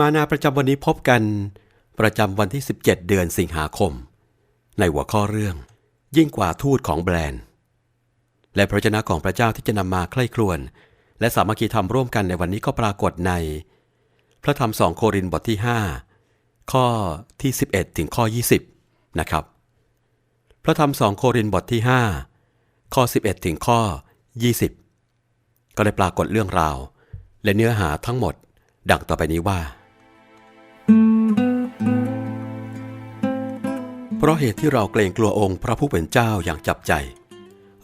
มานาประจำวันนี้พบกัน ประจำวันที่ 17 เดือนสิงหาคม ในหัวข้อเรื่อง ยิ่งกว่าทูตของแบรนด์ และพระเจ้าของพระเจ้าที่จะนำมาใคร่ครวญและสามัคคีธรรมร่วมกันในวันนี้ก็ปรากฏใน พระธรรมสองโครินธ์บทที่ 5 ข้อที่ 11 ถึงข้อ 20 นะครับ พระธรรมสองโครินธ์บทที่ 5 ข้อ 11 ถึงข้อ 20 ก็ได้ปรากฏเรื่องราว และเนื้อหาทั้งหมด ดังต่อไปนี้ว่า เพราะเหตุที่เราเกรงกลัวองค์พระผู้เป็นเจ้าอย่างจับใจ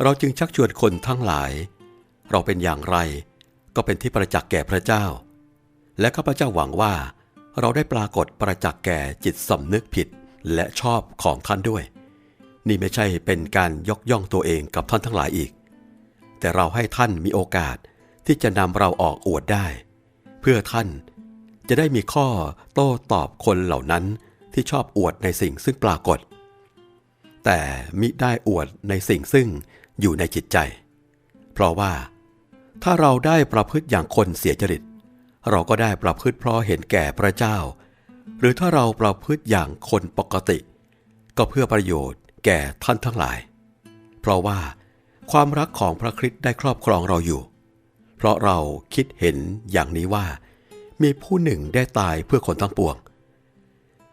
เราจึงชักชวนคนทั้งหลาย เราเป็นอย่างไร ก็เป็นที่ประจักษ์แก่พระเจ้า และข้าพเจ้าหวังว่า เราได้ปรากฏประจักษ์แก่จิตสำนึกผิดและชอบของท่านด้วย นี่ไม่ใช่เป็นการยกย่องตัวเองกับท่านทั้งหลายอีก แต่เราให้ท่านมีโอกาสที่จะนำเราออกอวดได้ เพื่อท่านจะได้มีข้อโต้ตอบคนเหล่านั้น ที่ชอบอวดในสิ่งซึ่งปรากฏ แต่มิได้อวดในสิ่งซึ่งอยู่ในจิตใจ เพราะว่า ถ้าเราได้ประพฤติอย่างคนเสียจริต เราก็ได้ประพฤติเพราะเห็นแก่พระเจ้า หรือถ้าเราประพฤติอย่างคนปกติ ก็เพื่อประโยชน์แก่ท่านทั้งหลาย เพราะว่าความรักของพระคริสต์ได้ครอบครองเราอยู่ เพราะเราคิดเห็นอย่างนี้ว่า มีผู้หนึ่งได้ตายเพื่อคนทั้งปวงเ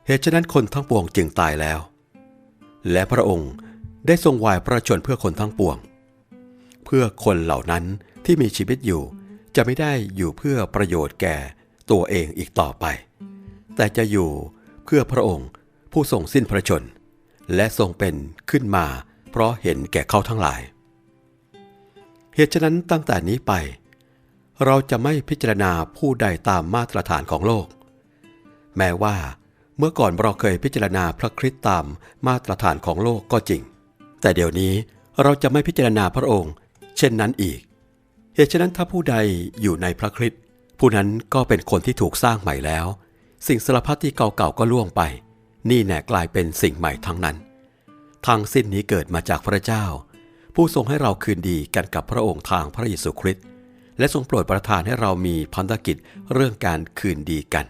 เหตุฉะนั้นคนทั้งปวงจึงตายแล้ว และพระองค์ได้ทรงวายพระชนเพื่อคนทั้งปวง เพื่อคนเหล่านั้นที่มีชีวิตอยู่ จะไม่ได้อยู่เพื่อประโยชน์แก่ตัวเองอีกต่อไป แต่จะอยู่เพื่อพระองค์ผู้ทรงสิ้นพระชน และทรงเป็นขึ้นมาเพราะเห็นแก่เขาทั้งหลาย เหตุฉะนั้นตั้งแต่นี้ไป เราจะไม่พิจารณาผู้ใดตามมาตรฐานของโลก แม้ว่า เมื่อก่อนเราเคยพิจารณาพระคริสต์ตามมาตรฐานของโลกก็จริง แต่เดี๋ยวนี้เราจะไม่พิจารณาพระองค์ เช่นนั้นอีก เหตุฉะนั้นถ้าผู้ใดอยู่ในพระคริสต์ผู้นั้นก็เป็นคนที่ถูกสร้างใหม่แล้ว สิ่งสารพัดที่เก่าๆก็ล่วงไป นี่แน่กลายเป็นสิ่งใหม่ทั้งนั้น ทางสิ้นนี้เกิดมาจากพระเจ้า ผู้ทรงให้เราคืนดีกันกับพระองค์ทางพระเยซูคริสต์และทรงโปรดประทานให้เรามีพันธกิจเรื่องการคืนดีกัน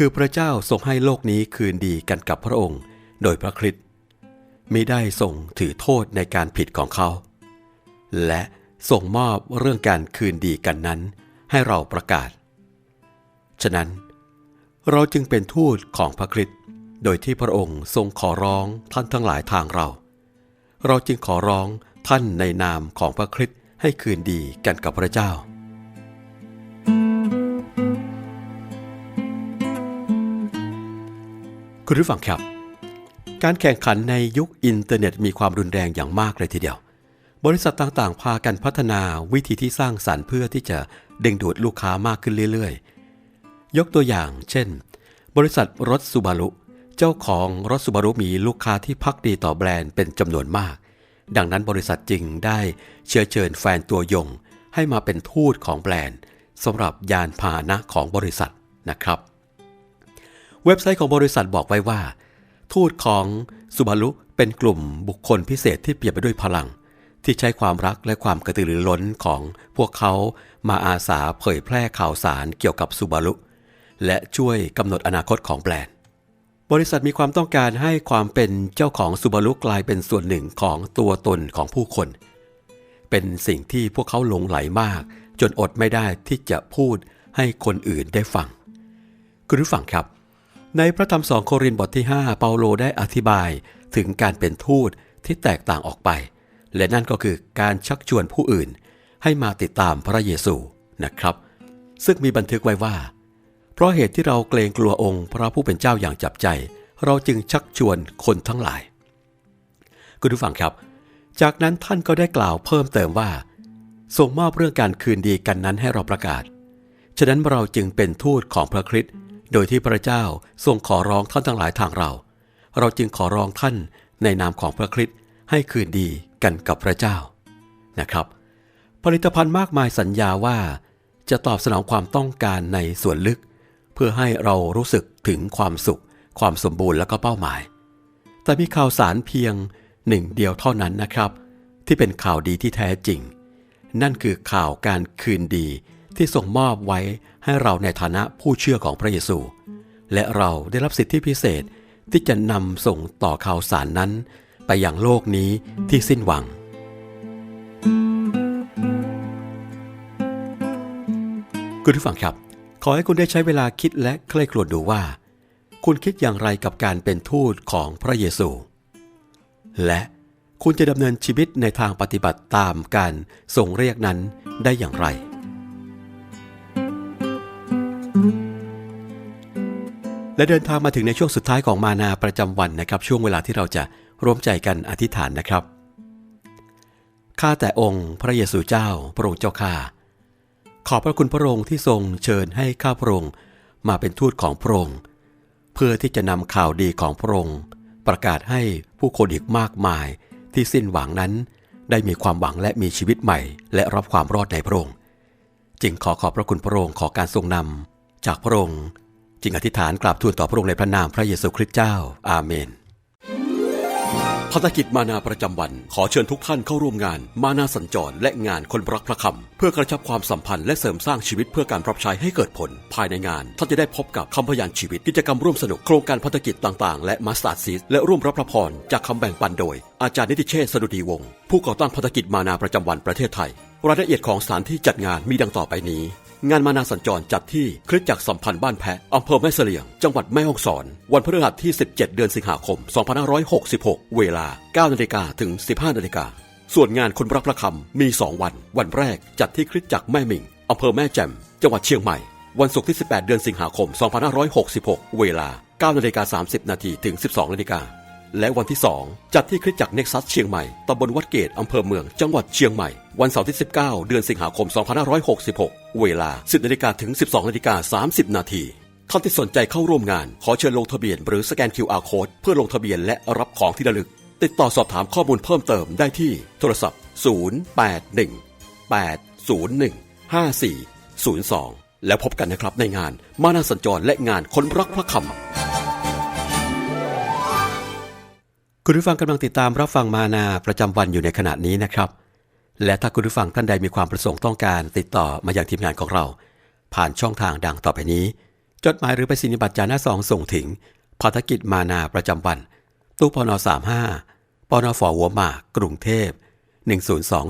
คือพระเจ้าทรงให้โลกนี้คืนดีกันกับพระองค์ โดยพระคริสต์มิได้ทรงถือโทษในการผิดของเขา และทรงมอบเรื่องการคืนดีกันนั้น ให้เราประกาศ ฉะนั้น เราจึงเป็นทูตของพระคริสต์โดยที่พระองค์ทรงขอร้องท่านทั้งหลายทางเรา เราจึงขอร้องท่านในนามของพระคริสต์ให้คืนดีกันกับพระเจ้า คุณผู้ฟังครับ การแข่งขันในยุคอินเทอร์เน็ตมีความรุนแรงอย่างมากเลยทีเดียว บริษัทต่างๆ พากันพัฒนาวิธีที่สร้างสรรค์เพื่อที่จะดึงดูดลูกค้ามากขึ้นเรื่อยๆ ยกตัวอย่าง เช่น บริษัทรถซูบารุเจ้าของรถซูบารุมีลูกค้าที่พักดีต่อแบรนด์เป็นจำนวนมาก ดังนั้นบริษัทจึงได้เชื้อเชิญแฟนตัวยง ให้มาเป็นทูตของแบรนด์สำหรับยานพาหนะของบริษัทนะครับ เว็บไซต์ของบริษัทบอกไว้ว่า ทูตของซูบารุเป็นกลุ่มบุคคลพิเศษที่เปลี่ยนไปด้วยพลัง ที่ใช้ความรักและความกระตือรือร้นของพวกเขามาอาสาเผยแพร่ข่าวสารเกี่ยวกับซูบารุและช่วยกำหนดอนาคตของแบรนด์ บริษัทมีความต้องการให้ความเป็นเจ้าของซูบารุกลายเป็นส่วนหนึ่งของตัวตนของผู้คน เป็นสิ่งที่พวกเขาหลงไหลมาก จนอดไม่ได้ที่จะพูดให้คนอื่นได้ฟัง คุณผู้ฟังครับ ในพระธรรมสองโครินธ์บทที่ 5 เปาโลได้อธิบายถึงการเป็นทูตที่แตกต่างออกไป และนั่นก็คือการชักชวนผู้อื่น ให้มาติดตามพระเยซูนะครับ ซึ่งมีบันทึกไว้ว่า เพราะเหตุที่เราเกรงกลัวองค์พระผู้เป็นเจ้าอย่างจับใจ เราจึงชักชวนคนทั้งหลายคุณผู้ฟังครับ จากนั้นท่านก็ได้กล่าวเพิ่มเติมว่าทรงมอบเรื่องการคืนดีกันนั้นให้เราประกาศ ฉะนั้นเราจึงเป็นทูตของพระคริสต์ โดยที่พระเจ้าทรงขอร้องท่านทั้งหลายทางเรา เราจึงขอร้องท่านในนามของพระคริสต์ให้คืนดีกันกับพระเจ้านะครับ ผลิตภัณฑ์มากมายสัญญาว่า จะตอบสนองความต้องการในส่วนลึก เพื่อให้เรารู้สึกถึงความสุข ความสมบูรณ์และก็เป้าหมาย แต่มีข่าวสารเพียงหนึ่งเดียวเท่านั้นนะครับ ที่เป็นข่าวดีที่แท้จริง นั่นคือข่าวการคืนดี ที่ทรงมอบไว้ให้เราในฐานะผู้เชื่อของพระเยซู และเราได้รับสิทธิพิเศษที่จะนำส่งต่อข่าวสารนั้น ไปยังโลกนี้ที่สิ้นหวัง คุณผู้ฟังครับ ขอให้คุณได้ใช้เวลาคิดและใคร่ครวญดูว่า คุณคิดอย่างไรกับการเป็นทูตของพระเยซู และคุณจะดำเนินชีวิตในทางปฏิบัติตามการทรงเรียกนั้นได้อย่างไร และเดินทางมาถึงในช่วงสุดท้ายของมานาประจำวันนะครับ ช่วงเวลาที่เราจะร่วมใจกันอธิษฐานนะครับข้าแต่องค์พระเยซูเจ้าพระองค์เจ้าข้าขอบพระคุณพระองค์ที่ทรงเชิญให้ข้าพระองค์มาเป็นทูตของพระองค์ เพื่อที่จะนำข่าวดีของพระองค์ ประกาศให้ผู้คนอีกมากมายที่สิ้นหวังนั้น ได้มีความหวังและมีชีวิตใหม่ และรับความรอดในพระองค์ จึงขอขอบพระคุณพระองค์ขอการทรงนำ จากพระองค์จึงอธิษฐานกราบทูลต่อพระองค์ในพระนามพระเยซูคริสต์เจ้า อาเมนภารกิจมานาประจำวัน ขอเชิญทุกท่านเข้าร่วมงาน มานาสัญจร และงานคนรักพระคำเพื่อกระชับความสัมพันธ์และเสริมสร้างชีวิตเพื่อการรับใช้ให้เกิดผล ภายในงาน ท่านจะได้พบกับคำพยานชีวิตกิจกรรมร่วมสนุกโครงการพัฒกิจต่างๆ และมาสตาร์ซีสและร่วมรับพระพรจากคำแบ่งปันโดย อาจารย์นิติเชษฐ์สดุดีวงศ์ผู้ก่อตั้งพัฒกิจมานาประจำวันประเทศไทย รายละเอียดของสถานที่จัดงานมีดังต่อไปนี้ งานมานาสัญจรจัดที่คริสตจักรสัมพันธ์บ้านแพะอำเภอแม่เสลียง จังหวัดแม่ฮ่องสอน วันพฤหัสที่ 17 เดือนสิงหาคม 2566 เวลา 9นาฬิกาถึง 15นาฬิกาส่วนงานคนรักพระคำมี 2 วัน วันแรกจัดที่คริสตจักรแม่มิงอำเภอแม่แจ่ม จังหวัดเชียงใหม่ วันศุกร์ที่ 18 เดือนสิงหาคม 2566 เวลา9นาฬิกา30นาทีถึง 12นาฬิกา และวันที่2จัดที่คริสตจักรเน็กซัสเชียงใหม่ ตำบลวัดเกตอำเภอเมือง จังหวัดเชียงใหม่ วันเสาร์ที่ 19 เดือนสิงหาคม 2566 เวลา 10นาฬิกาถึง 12นาฬิกา30 นาทีท่านที่สนใจเข้าร่วมงาน ขอเชิญลงทะเบียนหรือสแกน QR Code เพื่อลงทะเบียนและรับของที่ระลึก ติดต่อสอบถามข้อมูลเพิ่มเติมได้ที่โทรศัพท์ 081 801 5402 แล้วพบกันนะครับในงานมานาสัญจรและงานคนรักพระคำ คุณผู้ฟังกำลังติดตามรับฟังมานาประจำวันอยู่ในขณะนี้นะครับ และถ้าคุณผู้ฟังท่านใดมีความประสงค์ต้องการติดต่อมาอย่างทีมงานของเรา ผ่านช่องทางดังต่อไปนี้ จดหมายหรือไปสินิบัตรจาหน้าซองส่งถึงภารกิจมานาประจำวัน ตู้ปน35ปนฝหัวหมากกรุงเทพ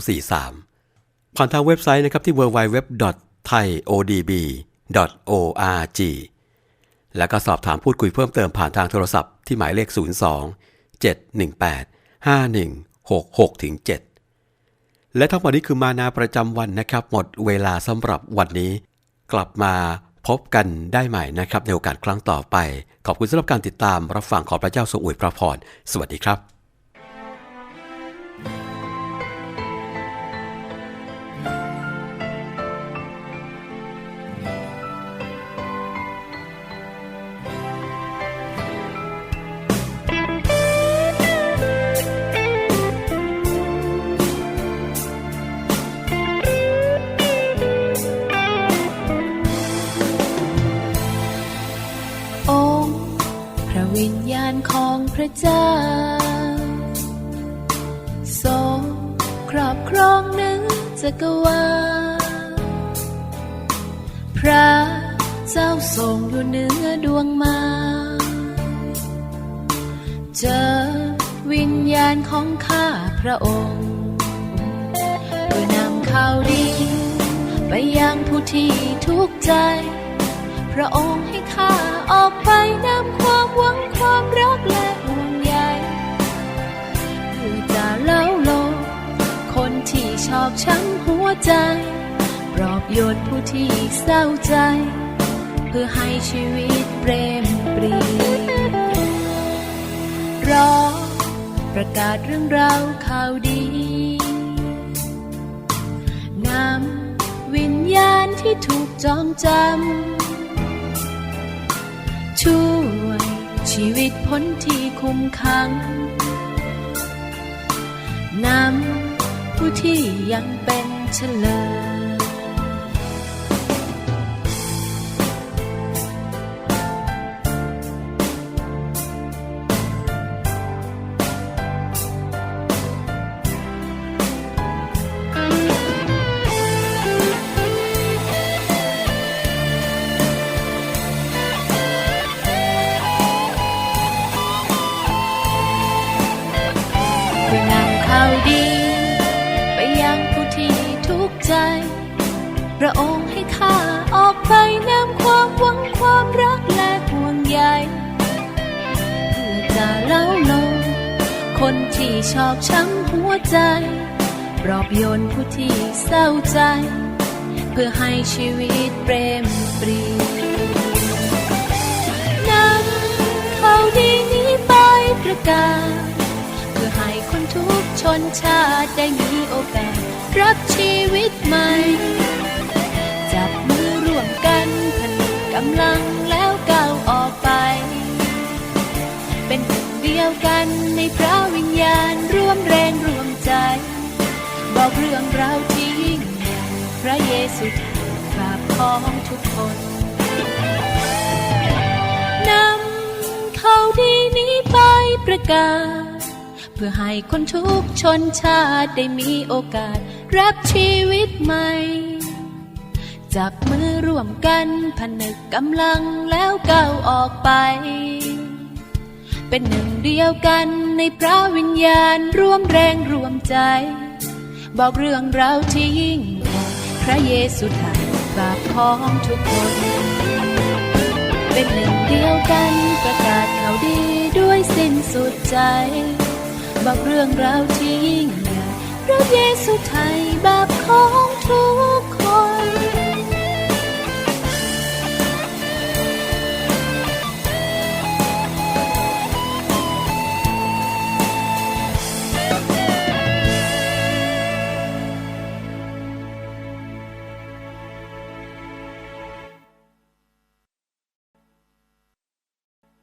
10243 ผ่านทางเว็บไซต์นะครับที่ www.thaiodb.org แล้วก็สอบถามพูดคุยเพิ่มเติมผ่านทางโทรศัพท์ที่หมายเลข 02 718 5166ถึง7และทั้งหมดนี้คือมานาประจำวันนะครับ หมดเวลาสำหรับวันนี้ กลับมาพบกันได้ใหม่นะครับ ในโอกาสครั้งต่อไป ขอบคุณสำหรับการติดตามรับฟังขอพระเจ้าทรงอวยพระพร สวัสดีครับ วิญญาณของพระเจ้าทรงครอบครองหนึ่งจักรวาลพระเจ้าทรงอยู่เหนือดวงมาเจอวิญญาณของข้าพระองค์เพื่อนำข่าวดี ไปยังผู้ที่ทุกข์ใจ พระองค์ให้ข้า ออกไปนำความหวังความรักและห่วงใยเพื่อจะเล่าโลกคนที่ชอบช้ำหัวใจ ปลอบโยนผู้ที่เศร้าใจ เพื่อให้ชีวิตเปรมปรีรอประกาศเรื่องราวข่าวดีนำวิญญาณที่ถูกจองจำ ช่วยชีวิตพ้นที่คุมขังนำผู้ที่ยังเป็นเฉลย เพื่อนำข่าวดี ไปยังผู้ที่ทุกข์ใจ พระองค์ให้ข้าออกไปนำความหวังความรักและห่วงใยเพื่อจะเล่าลงคนที่ชอบช้ำหัวใจปลอบโยนผู้ที่เศร้าใจ เพื่อให้ชีวิตเปรมปรีนำข่าวดีนี้ไปประกาศเพื่อให้คน ชนชาติได้มีโอกาส รับชีวิตใหม่ จับมือร่วมกันผนึกกำลังแล้วก้าวออกไป เป็นหนึ่งเดียวกันในพระวิญญาณร่วมแรงร่วมใจ บอกเรื่องราวที่ยิ่งใหญ่พระเยซูไทยบาปของทุกคนนำข่าวดีนี้ไปประกาศ เพื่อให้คนทุกชนชาติได้มีโอกาส รับชีวิตใหม่ จับมือร่วมกันผนึกกำลังแล้วก้าวออกไป เป็นหนึ่งเดียวกันในพระวิญญาณร่วมแรงร่วมใจ บอกเรื่องราวที่ยิ่งใหญ่พระเยซูไทยบาปของทุกคน เป็นหนึ่งเดียวกันประกาศข่าวดีด้วยสิ้นสุดใจ บอกเรื่องราวที่ยิ่งใหญ่พระเยซูไทยบาปของทุก